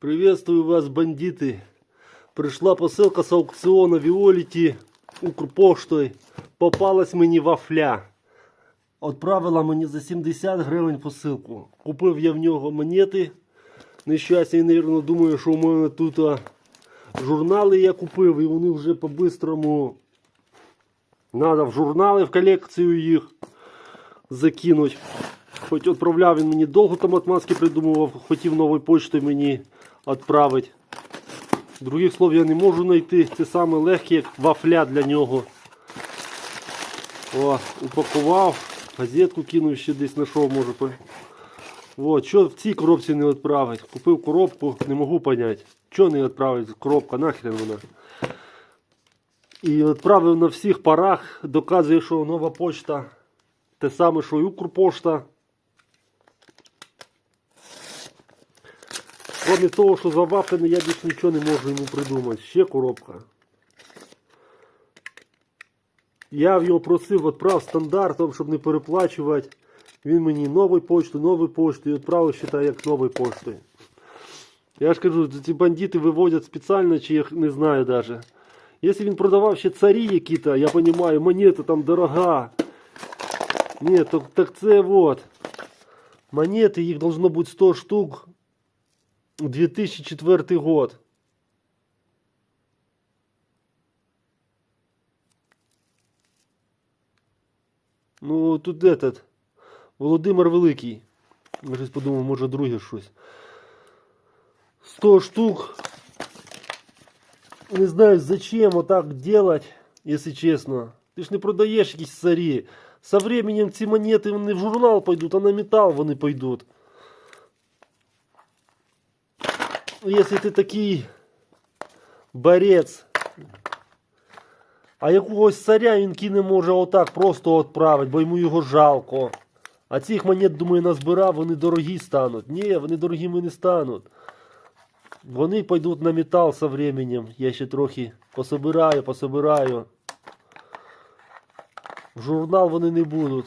Приветствую вас, бандиты. Пришла посилка з аукціону Віоліті Укрпоштою. Попалась мені вафля. Отправила мені за 70 гривень посилку. Купив я в нього монети. Нещастя, я, мабуть, думаю, що у мене тут журнали я купив, і вони вже по-бистрому. Надо в журнали в колекцію їх закинуть. Хоч відправляв він мені довго там отмазки придумував, хотів новою почтою мені відправити. Других слов я не можу знайти. Це саме легке, як вафля для нього. О, упакував, газетку кинув ще десь знайшов, може. От, що в цій коробці не відправить? Купив коробку, не можу поняти. Чого не відправить коробка, нахрен вона. І відправив на всіх парах, доказує, що нова почта те саме, що і Укрпошта. Кроме того, що завафлений, я більше нічого не можу йому придумати. Ще коробка. Я в його просив, відправ стандартом, щоб не переплачувати. Він мені новою почтою, новою поштою відправив, вважаю, як новою поштою. Я ж кажу, ці бандити виводять спеціально, чи я не знаю даже. Якщо він продавав ще царі які-то, я розумію, монета там дорога. Ні, так, так це вот. Монети, їх должно бути 100 штук. 2004 год. Ну, тут этот. Володимир Великий. Я щось подумав, може друге щось. 100 штук. Не знаю, зачем вот так делать, если честно. Ти ж не продаєш якісь царі. Со временем ці монети вони в журнал пойдуть, а на метал вони пойдуть. Якщо ти такий борець, а якогось царя він кине може отак просто відправити, бо йому його жалко. А цих монет, думаю, назбирав, вони дорогі стануть. Ні, вони дорогими не стануть. Вони пойдуть на метал со временем. Я ще трохи пособираю, пособираю. В журнал вони не будуть.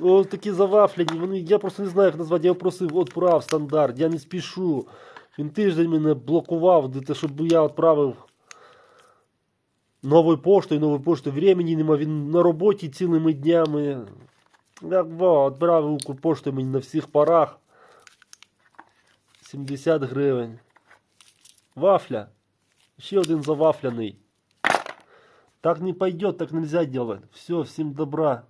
Ось такі завафлені, вони, я просто не знаю, як назвати. Я просив відправ стандарт, я не спішу. Він тиждень мене блокував, щоб я відправив новою поштою, новою поштою. Времени нема, він на роботі цілими днями. Як во, відправив поштою мені на всіх парах. 70 гривень. Вафля. Ще один завафляний. Так не пойдет, так нельзя делать. Все, всем добра.